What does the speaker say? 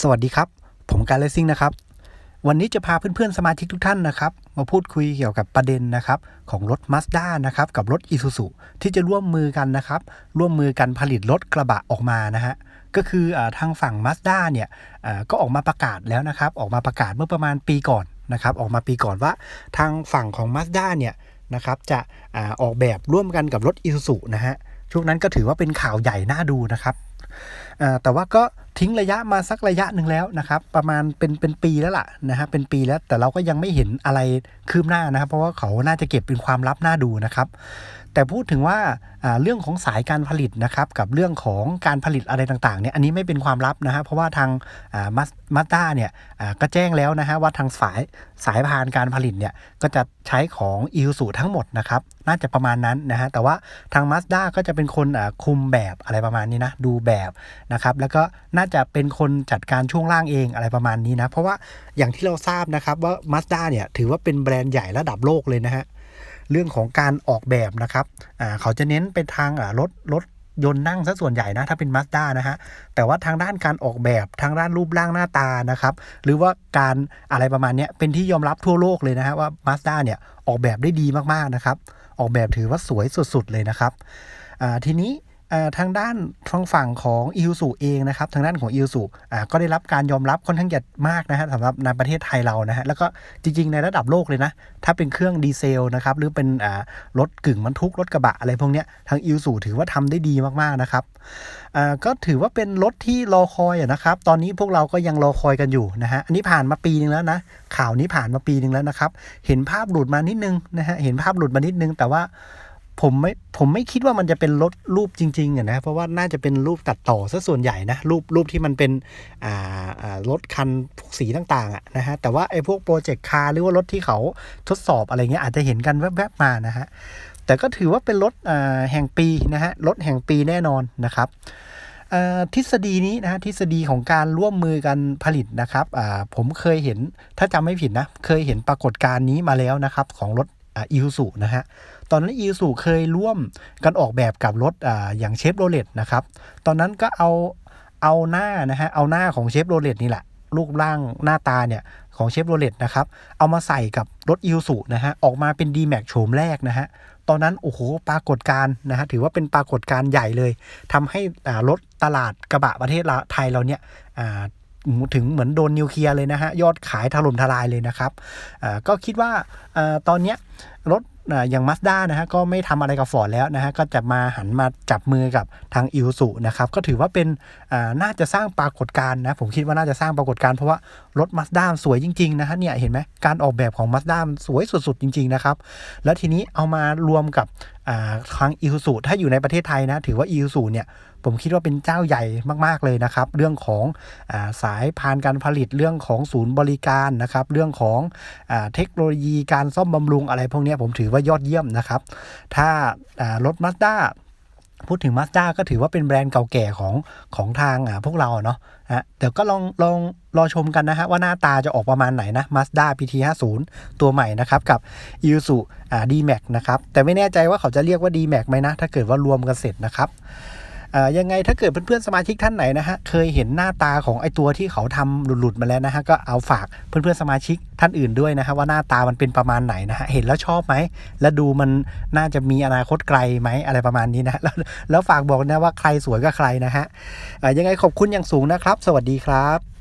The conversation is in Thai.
สวัสดีครับ ผมการเลซิ่งนะครับ วันนี้จะพาเพื่อนๆสมาชิกทุกท่านนะครับ มาพูดคุยเกี่ยวกับประเด็นนะครับ ของรถ Mazda นะครับ กับรถ Isuzu ที่จะร่วมมือกันนะครับ ร่วมมือกันผลิตรถกระบะออกมานะฮะก็คืออทางฝั่ง Mazda เนี่ยก็ออกมาประกาศแล้วนะครับ ออกมาประกาศเมื่อประมาณปีก่อนนะครับ ออกมาปีก่อนว่าทางฝั่งของ Mazda เนี่ยนะครับจะอออกแบบร่วมกันกับรถ Isuzu นะฮะช่วงนั้นก็ถือว่าเป็นข่าวใหญ่น่าดูนะครับ แต่ว่าก็ทิ้งระยะมาสักระยะหนึ่งแล้วนะครับ ประมาณเป็นเป็นปีแล้วล่ะนะฮะเป็นปีแล้วแต่เราก็ยังไม่เห็นอะไรคืบหน้านะครับ เพราะว่าเขาน่าจะเก็บเป็นความลับน่าดูนะครับ แต่พูดถึงว่าเรื่องของสายการผลิตนะครับกับเรื่องของการผลิตอะไรต่างๆเนี่ยอันนี้ไม่เป็นความลับนะฮะเพราะว่าทางมาสด้าเนี่ยก็แจ้งแล้วนะฮะว่าทางสายสายพานการผลิตเนี่ยก็จะใช้ของอีซูทั้งหมดนะครับน่าจะประมาณนั้นนะฮะแต่ว่าทาง Mazda ก็จะเป็นคนคุมแบบอะไรประมาณนี้นะดูแบบนะครับแล้วก็น่าจะเป็นคนจัดการช่วงล่างเองอะไรประมาณนี้นะเพราะว่าอย่างที่เราทราบนะครับว่า Mazda เนี่ยถือว่าเป็นแบรนด์ใหญ่ระดับโลกเลยนะฮะ เรื่องของการออกแบบนะครับเขาจะเน้นไปทางรถรถยนต์นั่งซะส่วนใหญ่นะถ้าเป็นมาสด้านะฮะแต่ว่าทางด้านการออกแบบทางด้านรูปร่างหน้าตานะครับหรือว่าการอะไรประมาณนี้เป็นที่ยอมรับทั่วโลกเลยนะฮะว่ามาสด้าเนี่ยออกแบบได้ดีมากๆนะครับออกแบบถือว่าสวยสุดๆเลยนะครับทีนี้ ทางด้านทางฝั่งของอิ u ูเองนะครับทางด้านของอิ u ูอ่าก็ได้รับการยอมรับค่อนข้างจะมากนะฮะสำหรับในประเทศไทยเรานะฮะแล้วก็จริง ๆ ในระดับโลกเลยนะ ถ้าเป็นเครื่องดีเซลนะครับหรือเป็นรถกึ่งบรรทุกรถกระบะอะไรพวกเนี้ยทางอิ u ูถือว่าทำได้ดีมากๆนะครับก็ถือว่าเป็นรถที่รอคอยนะครับตอนนี้พวกเราก็ยังรอคอยกันอยู่นะฮะอันนี้ผ่านมาปีนึงแล้วนะข่าวนี้ผ่านมาปีนึงแล้วนะครับเห็นภาพหลุดมานิดนึงนะฮะเห็นภาพหลุดมานิดนึงแต่ว่า ผมไม่ผมไม่คิดว่ามันจะเป็นรถรูปจริงๆอะนะเพราะว่าน่าจะเป็นรูปตัดต่อซะส่วนใหญ่นะรูปรูปที่มันเป็นอ่าอ่ารถคันพวกสีต่างๆอะนะฮะแต่ว่าไอ้พวกโปรเจกต์คาร์หรือว่ารถที่เขาทดสอบอะไรเงี้ยอาจจะเห็นกันแวบๆมานะฮะแต่ก็ถือว่าเป็นรถแห่งปีนะฮะรถแห่งปีแน่นอนนะครับทฤษฎีนี้นะฮะทฤษฎีของการร่วมมือกันผลิตนะครับผมเคยเห็นถ้าจำไม่ผิดนะเคยเห็นปรากฏการณ์นี้มาแล้วนะครับของรถ อ่าอิวสุนะฮะ ตอนนั้นอีซูเคยร่วมกันออกแบบกับรถอ่าอย่างเชฟโรเลตนะครับ ตอนนั้นก็เอาเอาหน้านะฮะ เอาหน้าของเชฟโรเลตนี่แหละรูปร่างหน้าตาเนี่ยของเชฟโรเลตนะครับ เอามาใส่กับรถอีซูนะฮะ ออกมาเป็น d m a x โฉมแรกนะฮะ ตอนนั้นโอ้โหปรากฏการณ์นะฮะ ถือว่าเป็นปรากฏการณ์ใหญ่เลยทำให้อ่ารถตลาดกระบะประเทศเราไทยเราเนี่ยอ่า ถึงเหมือนโดนนิวเคลียร์เลยนะฮะ ยอดขายถล่มทลายเลยนะครับก็คิดว่าตอนนี้รถอย่าง Mazda นะฮะก็ไม่ทำอะไรกับ Ford แล้วนะฮะก็จะมาหันมาจับมือกับทาง i s u นะครับก็ถือว่าเป็นน่าจะสร้างปรากฏการณ์นะผมคิดว่าน่าจะสร้างปรากฏการณ์เพราะว่ารถ Mazda สวยจริงๆนะฮะเนี่ยเห็นไหมการออกแบบของ Mazda มันสวยสุดๆจริงๆนะครับแล้วทีนี้เอามารวมกับทาง i s u ถ้าอยู่ในประเทศไทยนะ ถือว่า i s u เนี่ยผมคิดว่าเป็นเจ้าใหญ่มาก ๆ เลยนะครับ เรื่องของอสายพานการผลิตเรื่องของศูนย์บริการนะครับ เรื่องของอเทคโนโลยีการซ่อมบำรุงอะไรพวกนี้ผมถือว่ายอดเยี่ยมนะครับ ถ้าอ่ารถ Mazda พูดถึง Mazda ก็ถือว่าเป็นแบรนด์เก่าแก่ของของทางพวกเราเนาะะเดี๋ยวก็ลองลองรอชมกันนะฮะว่าหน้าตาจะออกประมาณไหนนะ Mazda PT 50 ตัวใหม่นะครับ กับ i s u อ่า D-Max นะครับ แต่ไม่แน่ใจว่าเขาจะเรียกว่า D-Max ไหมนะ ถ้าเกิดว่ารวมกันเสร็จนะครับ ยังไงถ้าเกิดเพื่อนๆสมาชิกท่านไหนนะฮะเคยเห็นหน้าตาของไอตัวที่เขาทำหลุดๆมาแล้วนะฮะก็เอาฝากเพื่อนๆสมาชิกท่านอื่นด้วยนะฮะว่าหน้าตามันเป็นประมาณไหนนะฮะเห็นแล้วชอบไหมแล้วดูมันน่าจะมีอนาคตไกลไหมอะไรประมาณนี้นะแล้วแล้วฝากบอกนะว่าใครสวยก็ใครนะฮะอ่ายังไงขอบคุณอย่างสูงนะครับ สวัสดีครับ